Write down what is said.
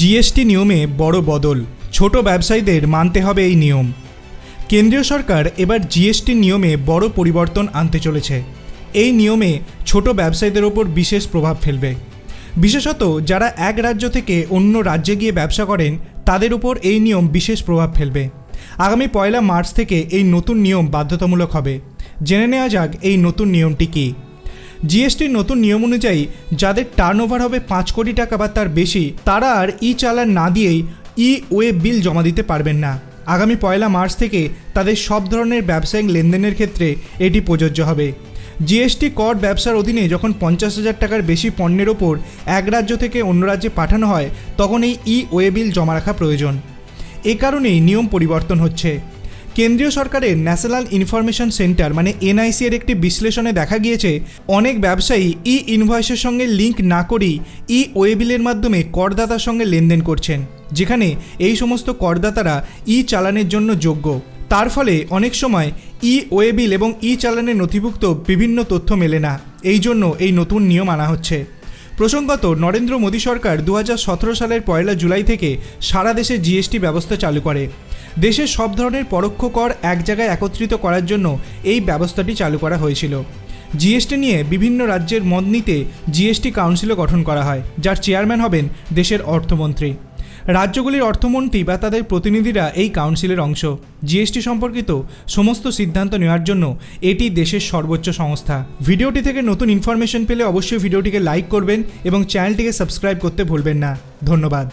GST নিয়মে বড় বদল। ছোট ব্যবসায়ীদের মানতে হবে এই নিয়ম। কেন্দ্রীয় সরকার এবার জিএসটি নিয়মে বড় পরিবর্তন আনতে চলেছে। এই নিয়মে ছোট ব্যবসায়ীদের ওপর বিশেষ প্রভাব ফেলবে। বিশেষত যারা এক রাজ্য থেকে অন্য রাজ্যে গিয়ে ব্যবসা করেন, তাদের উপর এই নিয়ম বিশেষ প্রভাব ফেলবে। আগামী পয়লা মার্চ থেকে এই নতুন নিয়ম বাধ্যতামূলক হবে। জেনে নেওয়া যাক এই নতুন নিয়মটি কী। জিএসটির নতুন নিয়ম অনুযায়ী যাদের টার্নওভার হবে পাঁচ কোটি টাকা বা তার বেশি, তারা আর ই চালান না দিয়েই ই ওয়ে বিল জমা দিতে পারবেন না। আগামী পয়লা মার্চ থেকে তাদের সব ধরনের ব্যবসায়িক লেনদেনের ক্ষেত্রে এটি প্রযোজ্য হবে। জিএসটি কর ব্যবসার অধীনে যখন পঞ্চাশ হাজার টাকার বেশি পণ্যের ওপর এক রাজ্য থেকে অন্য রাজ্যে পাঠানো হয়, তখন এই ই ওয়ে বিল জমা রাখা প্রয়োজন। এ কারণেই নিয়ম পরিবর্তন হচ্ছে। কেন্দ্রীয় সরকারের ন্যাশনাল ইনফরমেশন সেন্টার মানে এনআইসি এর একটি বিশ্লেষণে দেখা গিয়েছে, অনেক ব্যবসায়ী ই ইনভয়েসের সঙ্গে লিঙ্ক না করেই ই ওয়েবিলের মাধ্যমে করদাতার সঙ্গে লেনদেন করছেন, যেখানে এই সমস্ত করদাতারা ই চালানের জন্য যোগ্য। তার ফলে অনেক সময় ই ওয়েবিল এবং ই চালানের নথিভুক্ত বিভিন্ন তথ্য মেলে না। এই জন্য এই নতুন নিয়ম আনা হচ্ছে। প্রসঙ্গত, নরেন্দ্র মোদী সরকার দু হাজার সতেরো সালের পয়লা জুলাই থেকে সারা দেশে জিএসটি ব্যবস্থা চালু করে। দেশের সব ধরনের পরোক্ষ কর এক জায়গায় একত্রিত করার জন্য এই ব্যবস্থাটি চালু করা হয়েছিল। জিএসটি নিয়ে বিভিন্ন রাজ্যের মত নিতে জিএসটি কাউন্সিলও গঠন করা হয়, যার চেয়ারম্যান হবেন দেশের অর্থমন্ত্রী। রাজ্যগুলির অর্থমন্ত্রী বা তাদের প্রতিনিধিরা এই কাউন্সিলের অংশ। জিএসটি সম্পর্কিত সমস্ত সিদ্ধান্ত নেওয়ার জন্য এটি দেশের সর্বোচ্চ সংস্থা। ভিডিওটি থেকে নতুন ইনফরমেশন পেলে অবশ্যই ভিডিওটিকে লাইক করবেন এবং চ্যানেলটিকে সাবস্ক্রাইব করতে ভুলবেন না। ধন্যবাদ।